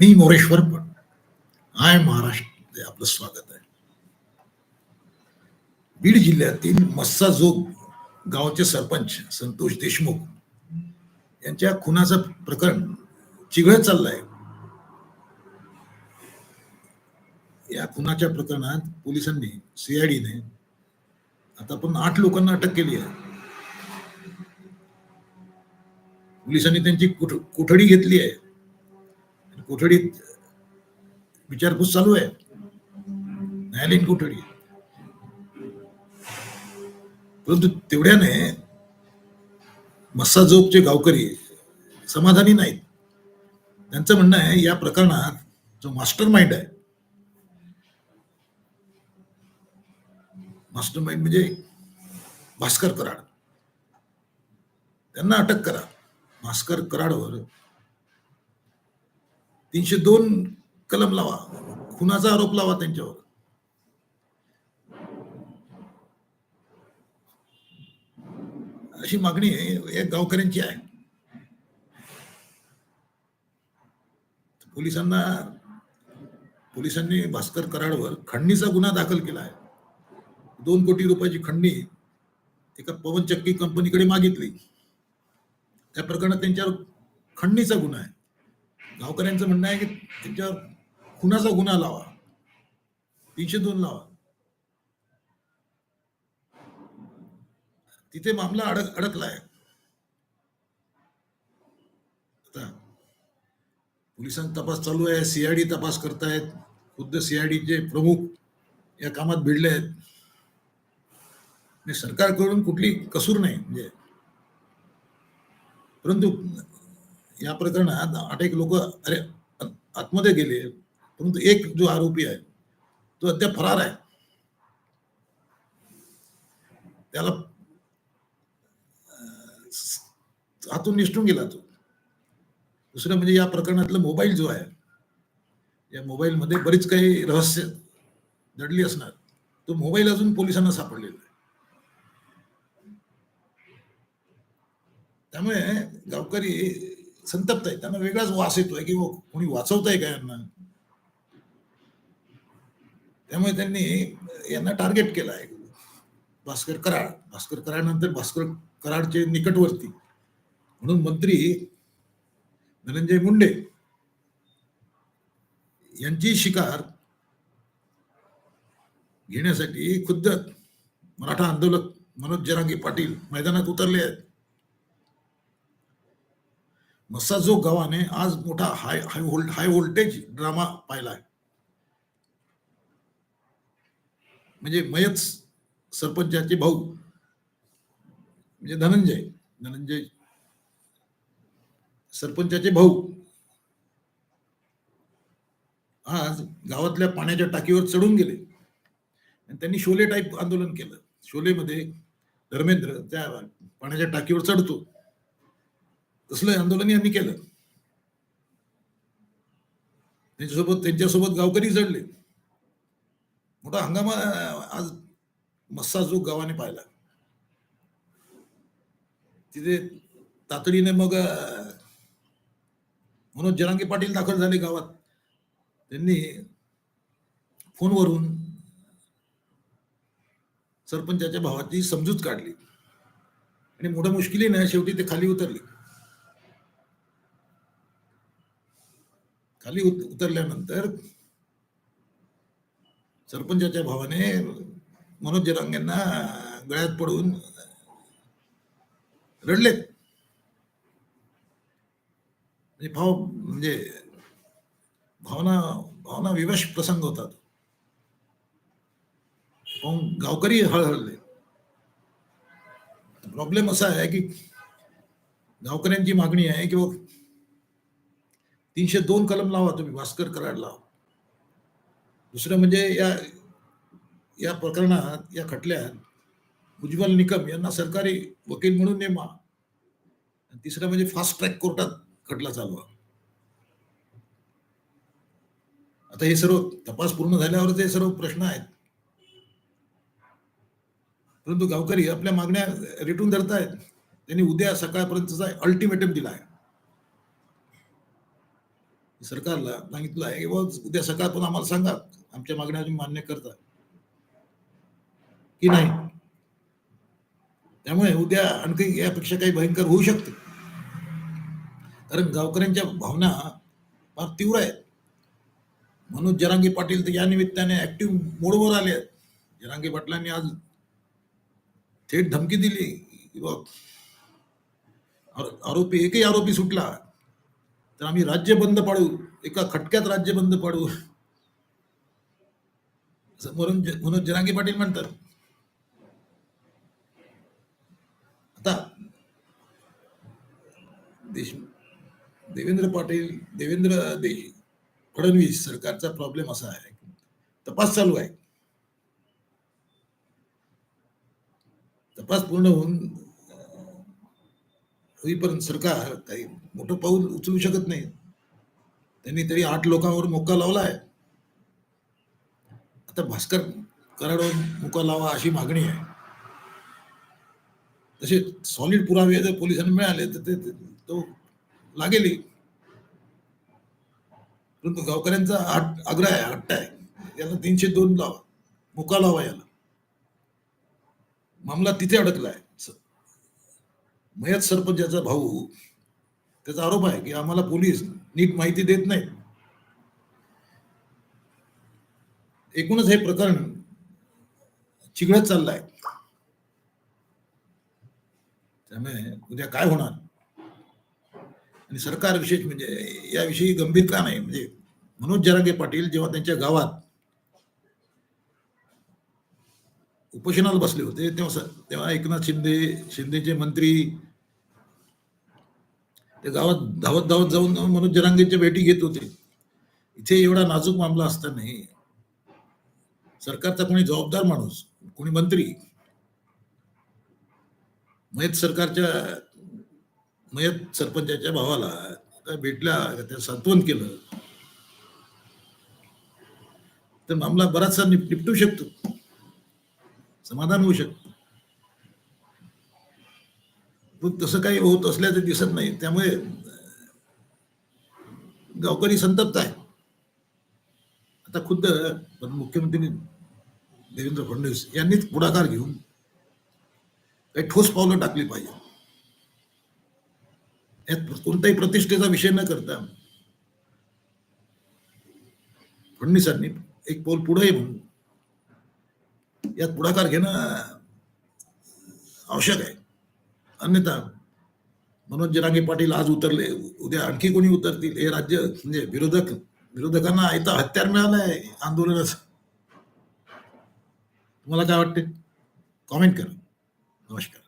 मी मोरेश्वर पण आय महाराष्ट्र आपलं स्वागत आहे. बीड जिल्ह्यातील मस्साजोग गावचे सरपंच संतोष देशमुख यांच्या खुनाचं प्रकरण चिघळत चाललंय. या खुनाच्या प्रकरणात पोलिसांनी सीआयडीने आता पण आठ लोकांना अटक केली आहे. पोलिसांनी त्यांची कोठडी घेतली आहे. कोठडीत विचारपूस चालू आहे? न्यायालयीन कोठडी. परंतु तेवढ्याने मस्साजोगचे गावकरी समाधानी नाहीत. त्यांचं म्हणणं आहे या प्रकरणात जो मास्टर माइंड आहे मास्टर माइंड म्हणजे भास्कर कराड. त्यांना अटक करा. भास्कर कराडवर तीनशे दोन कलम लावा. खुनाचा आरोप लावा त्यांच्यावर. अशी मागणी या गावकऱ्यांची आहे. पोलिसांना पोलिसांनी भास्कर कराडवर खंडणीचा गुन्हा दाखल केला आहे. दोन कोटी रुपयाची खंडणी एका पवनचक्की कंपनीकडे मागितली. त्या प्रकरणात त्यांच्यावर खंडणीचा गुन्हा आहे. गावकऱ्यांचं म्हणणं आहे की त्यांच्यावर खुनाचा गुन्हा लावा. तीनशे दोन लावा. तिथे मामला अडक अडकलाय. आता पोलिसांचा तपास चालू आहे सीआयडी तपास करतायत. खुद्द सीआयडीचे प्रमुख या कामात भिडले आहेत. सरकारकडून कुठली कसूर नाही म्हणजे. परंतु या प्रकरणात आठ एक लोक अरे आतमध्ये गेले परंतु एक जो आरोपी आहे तो अद्याप फरार आहे. त्याला हातून निसटून गेला तो. दुसरं म्हणजे या प्रकरणातला मोबाईल जो आहे या मोबाईलमध्ये बरीच काही रहस्य दडली असणार. तो मोबाईल अजून पोलिसांना सापडलेला आहे. त्यामुळे गावकरी संतप्त आहे त्यांना वेगळाच वास येतोय की कोणी वाचवत आहे का यांना? त्यामुळे त्यांनी यांना टार्गेट केलं आहे. भास्कर कराड. भास्कर कराड नंतर भास्कर कराडचे निकटवर्ती. म्हणून मंत्री धनंजय मुंडे यांची शिकार घेण्यासाठी खुद्द मराठा आंदोलक मनोज जरांगे पाटील मैदानात उतरले आहेत. मस्साजोग गावाने आज मोठा high high volt high voltage drama पाहिला आहे. म्हणजे मयत सरपंचाचे भाऊ म्हणजे धनंजय धनंजय सरपंचाचे भाऊ आज गावातल्या पाण्याच्या टाकीवर चढून गेले. आणि त्यांनी शोले टाईप आंदोलन केलं. शोलेमध्ये धर्मेंद्र त्या पाण्याच्या टाकीवर चढतो. तसलं आंदोलन यांनी केलं. त्यांच्यासोबत त्यांच्यासोबत गावकरी जडले. मोठा हंगामा आज मस्साजोग गावाने पाहिला. तिथे तातडीने मग म्हणून मनोज जरांगे पाटील दाखल झाले गावात. त्यांनी फोनवरून सरपंचाच्या भावाची समजूत काढली. आणि मोठ्या मुश्किलीने शेवटी ते खाली उतरले. खाली उत- उतरल्यानंतर सरपंचाच्या भावाने मनोज जरांगेंना गळ्यात पडून रडले म्हणजे भाव म्हणजे भावना भावना विवश प्रसंग होता पाहून गावकरी हळहळले. प्रॉब्लेम असा आहे की गावकऱ्यांची मागणी आहे की तीनशे दोन कलम लावा तुम्ही भास्कर कराड लावा दुसरं म्हणजे या या प्रकरणात या खटल्यात उज्ज्वल निकम यांना सरकारी वकील म्हणून नेमा. तिसरं म्हणजे फास्ट ट्रॅक कोर्टात खटला चालवा आता हे सर्व तपास पूर्ण झाल्यावर हे सर्व प्रश्न आहेत. परंतु गावकरी आपल्या मागण्या रिटून धरतायत. त्यांनी उद्या सकाळपर्यंतचा अल्टिमेटम दिला आहे सरकारला सांगितलं आहे की बुवा उद्या सकाळपर्यंत आम्हाला सांगा आमच्या मागण्या तुम्ही मान्य करता. की नाही? त्यामुळे उद्या आणखी यापेक्षा काही भयंकर होऊ शकते. कारण गावकऱ्यांच्या भावना फार तीव्र आहेत. म्हणून जरांगी पाटील तर या निमित्ताने ऍक्टिव्ह मोडवर आले आहेत. जरांगी पाटलांनी आज थेट धमकी दिली. बा आरोपी एकही आरोपी सुटला. तर आम्ही राज्य बंद पाडू एका खटक्यात राज्य बंद पाडू. असं म्हणून मनोज पाटील म्हणतात. आता देश देवेंद्र पाटील देवेंद्र दे फडणवीस सरकारचा प्रॉब्लेम असा आहे. तपास चालू आहे. तपास पूर्ण होऊन होईपर्यंत सरकार काही मोठं पाऊल उचलू शकत नाही. त्यांनी तरी आठ लोकांवर मोका लावला आहे आता भास्कर कराडवर मोका लावा अशी मागणी आहे. तसे सॉलिड पुरावे जर पोलिसांना मिळाले तर ते तो लागेल परंतु गावकऱ्यांचा आट आग्रह आहे हट्ट आहे. याला तीनशे दोन लावा. मुका लावा याला. मामला तिथे अडकला आहे स- मयत सरपंचाचा भाऊ त्याचा आरोप आहे की आम्हाला पोलीस नीट माहिती देत नाही एकूणच हे प्रकरण चिघळत चाललंय. त्यामुळे उद्या काय होणार? आणि सरकार विशेष म्हणजे याविषयी गंभीर का नाही? म्हणजे मनोज जरांगे पाटील जेव्हा त्यांच्या गावात उपोषणाला बसले होते तेव्हा तेव्हा एकनाथ शिंदे शिंदेचे मंत्री ते गावात धावत धावत जाऊन मनोज जनांगेच्या भेटी घेत होते. इथे एवढा नाजूक मामला असतानाही सरकारचा कोणी जबाबदार माणूस कोणी मंत्री मयत सरकारच्या मयत सरपंचाच्या भावाला भेटला त्या सांत्वन केलं. तर मामला बराचसा निप निपटू शकतो. समाधान होऊ शकतो. पण तसं काही होत असल्याचं दिसत नाही. त्यामुळे गावकरी संतप्त आहे. आता खुद्द मुख्यमंत्री देवेंद्र फडणवीस यांनीच पुढाकार घेऊन काही ठोस पावलं टाकली पाहिजे. यात कोणताही प्रतिष्ठेचा विषय न करता फडणवीसांनी एक पाऊल पुढे म्हणून यात पुढाकार घेणं आवश्यक आहे. अन्यथा मनोज जरांगे पाटील आज उतरले. उद्या आणखी कोणी उतरतील? हे राज्य म्हणजे विरोधक विरोधकांना आयता हत्यार मिळालंय आंदोलनाचं. तुम्हाला काय वाटते कॉमेंट करा. नमस्कार.